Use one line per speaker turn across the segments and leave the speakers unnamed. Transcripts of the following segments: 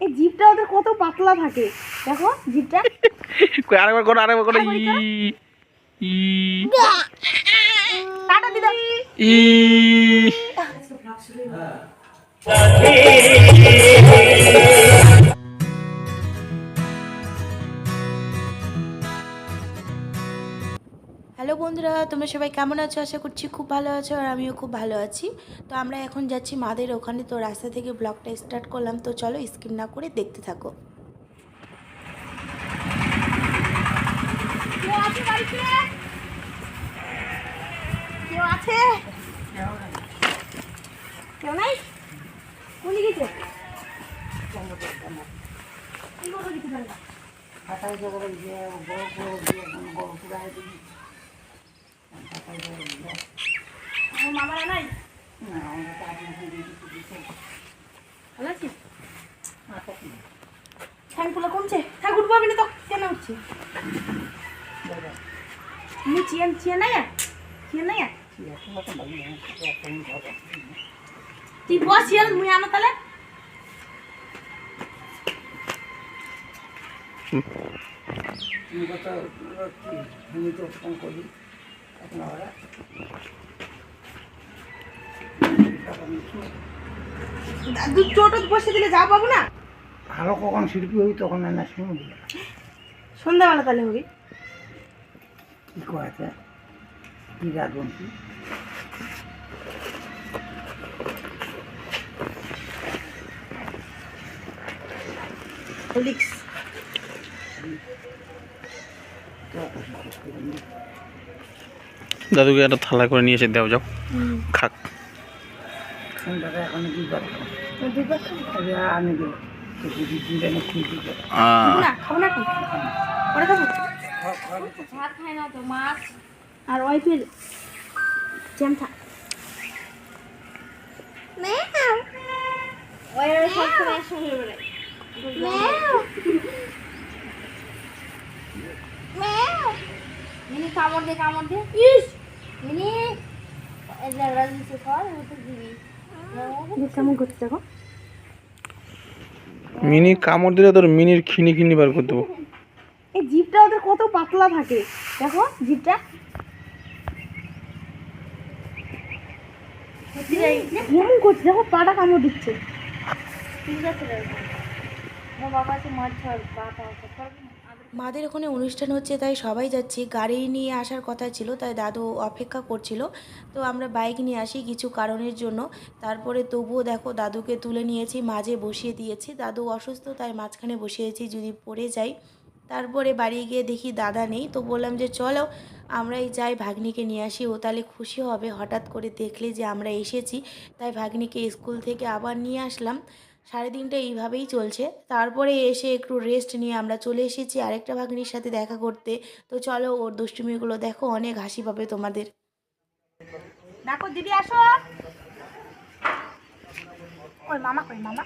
এই জিপটা ওদের কত পাতলা থাকে। দেখো জিপটা।
কই আরেকবার করো আরেকবার করো। ই ই
টাটা দিদা।
ই।
হ্যালো বন্ধুরা তোমরা সবাই কেমন আছো? আশা করছি খুব ভালো আছো আর আমিও খুব ভালো আছি। তো আমরা এখন যাচ্ছি মাদের ওখানে। তো রাস্তা থেকে ব্লগটা স্টার্ট করলাম। তো চলো স্কিপ না করে দেখতে থাকো।
কেউ আছে কেউ নাই? কোনি গেছে? মামারা নাই ভালো আছিস ঠ্যাংগুলো কমছে ঠাকুর পাবি না তো কেন উঠছে তুমি চিয়ান চিয়ান নাই চিয়ান নাই তুই বস চিয়ান মুই আনো তাহলে দু টোটো বসে দিলে যা পাবো না?
ভালো কখন শিল্পী হই তখন না শুনে দিল
সন্ধ্যাবেলা তাহলে হবে।
কি করাতে কি রাজবংশী
হলিক্স
দাদুকে একটা থালা করে নিয়ে এসে দেও যাও। খাক।
আর ওয়াইফের জ্যাম থাক। মিনি কামড় দে কামড় দে। ইস। মিনি
মিনি কামড় দিলে তোর মিনির খিনি খিনি বার করে দেবো।
এই জিভটা ওদের কত পাতলা থাকে। দেখো জিভটা। কেমন করছে দেখো পাটা কামড় দিচ্ছে।
মাদের ওখানে অনুষ্ঠান হচ্ছে, তাই সবাই যাচ্ছি। গাড়ি নিয়ে আসার কথা ছিল, তাই দাদু অপেক্ষা করছিল। তো আমরা বাইক নিয়ে আসি কিছু কারণের জন্য। তারপরে তবুও দেখো, দাদুকে তুলে নিয়েছি, মাঝে বসিয়ে দিয়েছি। দাদু অসুস্থ, তাই মাঝখানে বসিয়েছি যদি পড়ে যাই। তারপরে বাড়ি গিয়ে দেখি দাদা নেই। তো বললাম যে, চলো, আমরাই যাই, ভাগ্নিকে নিয়ে আসি। ও তাহলে খুশি হবে। হঠাৎ করে দেখলে যে আমরা এসেছি। তাই ভাগ্নিকে স্কুল থেকে আবার নিয়ে আসলাম। সাড়ে তিনটে এইভাবেই চলছে। তারপরে এসে একটু রেস্ট নিয়ে আমরা চলে এসেছি আরেকটা ভাগ্নির সাথে দেখা করতে। তো চলো ওর দুষ্টুমিগুলো দেখো অনেক হাসি পাবে তোমাদের।
দেখো দিদি আসো। ওই মামা কই মামা?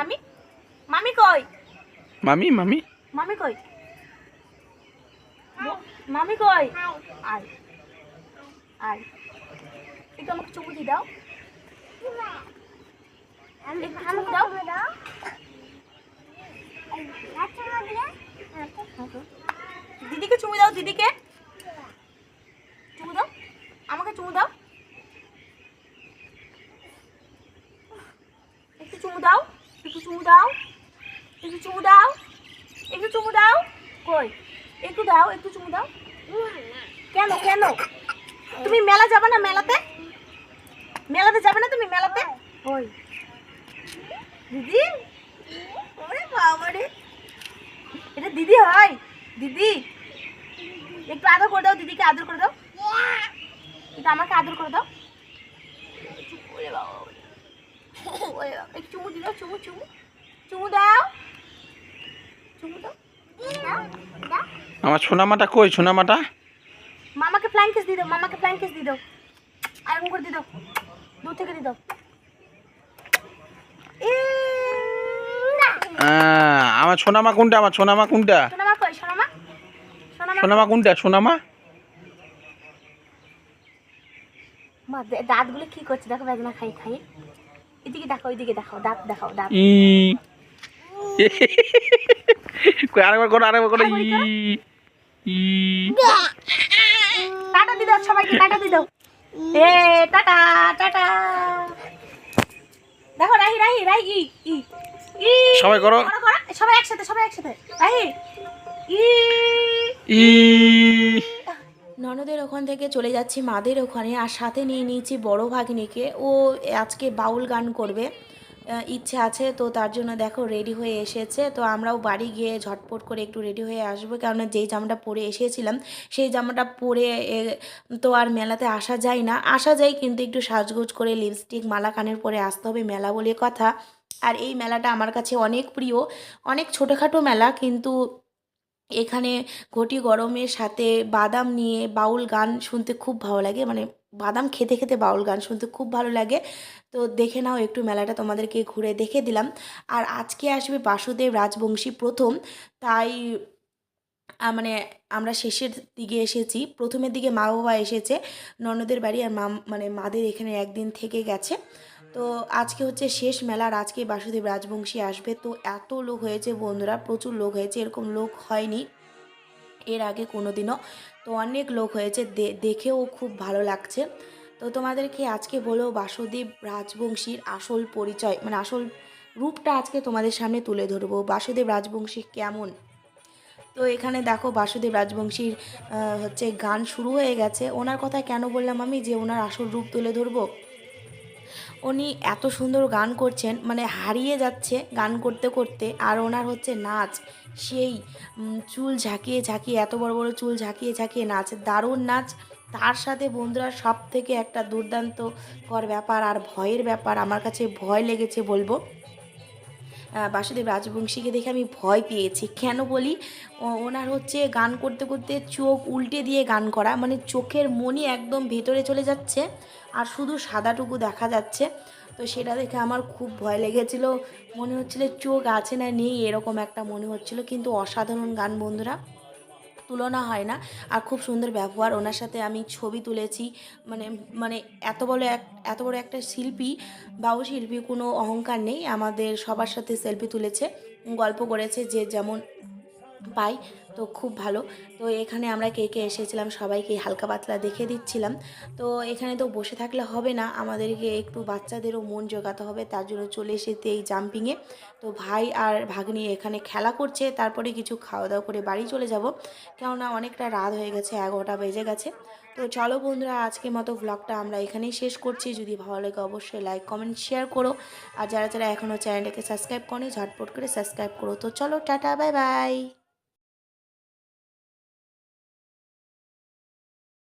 মামি? মামি কই?
মামি মামি?
মামি কই? মামি কই? আয় আয়। একটু আমাকে চুমু দিয়ে দাও দাও। দিদিকে চুমু দাও, দিদিকে। চুমু দাও। আমাকে চুমু দাও। একটু চুমু দাও, একটু চুমু দাও। একটু চুমু দাও, একটু চুমু দাও। কই? একটু দাও, একটু চুমু দাও। কেন কেন? তুমি মেলা যাবে না মেলাতে? মেলাতে যাবে না তুমি মেলাতে? ওই। দিদি? ওরে বাবা রে এটা দিদি হয়। দিদি। একটু আদর করে দাও দিদিকে আদর করে দাও। একটু আমাকে আদর করে দাও। ওরে বাবা ওরে বাবা একটু চুমু দিও চুমু চুমু। চুমু দাও। চুমু দাও।
আমার সোনামাটা কই সোনামাটা?
মামাকে ফ্লাইং কিস দিয়ে দাও মামাকে ফ্লাইং কিস দিয়ে দাও। আর করে দিয়ে দাও। দূর থেকে দিয়ে দাও।
আমার সোনামা কোনটা? আমার সোনামা কোনটা?
সোনামা
কোনটা? সোনামা?
মা দাঁতগুলো কি করছে? দেখো বেদনা খাই খাই। এদিকে এদিকে দেখাও দাঁত দেখাও দাঁত।
আরেকবার করো আরেকবার করো। ই। ই।
টাটা দি দাও সবাইকে টাটা দি দাও। এ টাটা টাটা। দেখো রাহি রাহি রাহি ই ই ই।
সবাই করো।
করো, করো। সবাই একসাথে সবাই একসাথে। রাহি ই
ই।
ননদের ওখান থেকে চলে যাচ্ছি মাদের ওখানে। আর সাথে নিয়ে নিয়েছি বড় ভাগ্নিকে। ও আজকে বাউল গান করবে। ইচ্ছে আছে, তো তার জন্য দেখো রেডি হয়ে এসেছে। তো আমরাও বাড়ি গিয়ে ঝটপট করে একটু রেডি হয়ে আসব। কেননা যেই জামাটা পরে এসেছিলাম, সেই জামাটা পরে তো আর মেলাতে আসা যায় না। আসা যায় কিন্তু একটু সাজগোজ করে লিপস্টিক মালা কানের পরে আসতে হবে মেলা বলে কথা। আর এই মেলাটা আমার কাছে অনেক প্রিয়। অনেক ছোটোখাটো মেলা, কিন্তু এখানে ঘটি গরমের সাথে বাদাম নিয়ে বাউল গান শুনতে খুব ভালো লাগে। মানে বাদাম খেতে খেতে বাউল গান শুনতে খুব ভালো লাগে। তো দেখে নাও একটু মেলাটা তোমাদেরকে ঘুরে দেখে দিলাম। আর আজকে আসবে বাসুদেব রাজবংশী প্রথম। তাই মানে আমরা শেষের দিকে এসেছি। প্রথমের দিকে মা বাবা এসেছে। ননদের বাড়ি আর মা মানে মাদের এখানে একদিন থেকে গেছে। তো আজকে হচ্ছে শেষ মেলা আর আজকে বাসুদেব রাজবংশী আসবে। তো এত লোক হয়েছে বন্ধুরা, প্রচুর লোক হয়েছে। এরকম লোক হয়নি। এর আগে কোনো দিনও তো অনেক লোক হয়েছে দেখেও খুব ভালো লাগছে। তো তোমাদেরকে আজকে বলো বাসুদেব রাজবংশীর আসল পরিচয় মানে আসল রূপটা আজকে তোমাদের সামনে তুলে ধরবো। বাসুদেব রাজবংশী কেমন? তো এখানে দেখো বাসুদেব রাজবংশীর হচ্ছে গান শুরু হয়ে গেছে। ওনার কথা কেন বললাম আমি? যে ওনার আসল রূপ তুলে ধরবো? উনি এত সুন্দর গান করছেন মানে হারিয়ে যাচ্ছে গান করতে করতে, আর ওনার হচ্ছে নাচ। সেই চুল ঝাঁকিয়ে ঝাঁকিয়ে, এত বড় বড় চুল ঝাঁকিয়ে ঝাঁকিয়ে নাচ, দারুণ নাচ। তার সাথে বন্ধুরা সব থেকে একটা দুর্দান্ত কর ব্যাপার আর ভয়ের ব্যাপার, আমার কাছে ভয় লেগেছে বলব। বাসুদেব রাজবংশীকে দেখে আমি ভয় পেয়েছি। কেন বলি? ওনার হচ্ছে গান করতে করতে চোখ উল্টে দিয়ে গান করা মানে চোখের মনি একদম ভেতরে চলে যাচ্ছে আর শুধু সাদাটুকু দেখা যাচ্ছে। তো সেটা দেখে আমার খুব ভয় লেগেছিল। মনে হচ্ছিল চোখ আছে না নেই, এরকম একটা মনে হচ্ছিল। কিন্তু অসাধারণ গান, বন্ধুরা। তুলনা হয় না। আর খুব সুন্দর ব্যবহার। ওনার সাথে আমি ছবি তুলেছি। মানে মানে এত বড় এক, এত বড় একটা শিল্পী বাউ শিল্পী কোনো অহংকার নেই। আমাদের সবার সাথে সেলফি তুলেছে, গল্প করেছে যে যেমন পাই, তো খুব ভালো। তো এখানে আমরা কে কে এসেছিলাম সবাইকে হালকা পাতলা দেখে দিচ্ছিলাম। তো এখানে তো বসে থাকলে হবে না, আমাদেরকে একটু বাচ্চাদেরও মন জোগাতে হবে, তার জন্য চলে এসেছে এই জাম্পিংয়ে তো ভাই আর ভাগ্নি এখানে খেলা করছে, তারপরে কিছু খাওয়া দাওয়া করে বাড়ি চলে যাব। কেননা অনেকটা রাত হয়ে গেছে, এগারোটা বেজে গেছে। তো চলো বন্ধুরা, আজকের মতো ব্লগটা আমরা এখানেই শেষ করছি। যদি ভালো লাগে অবশ্যই লাইক কমেন্ট শেয়ার করো। আর যারা যারা এখনও চ্যানেলটাকে সাবস্ক্রাইব করনি, ঝটপট করে সাবস্ক্রাইব করো। তো চলো, টাটা বাই বাই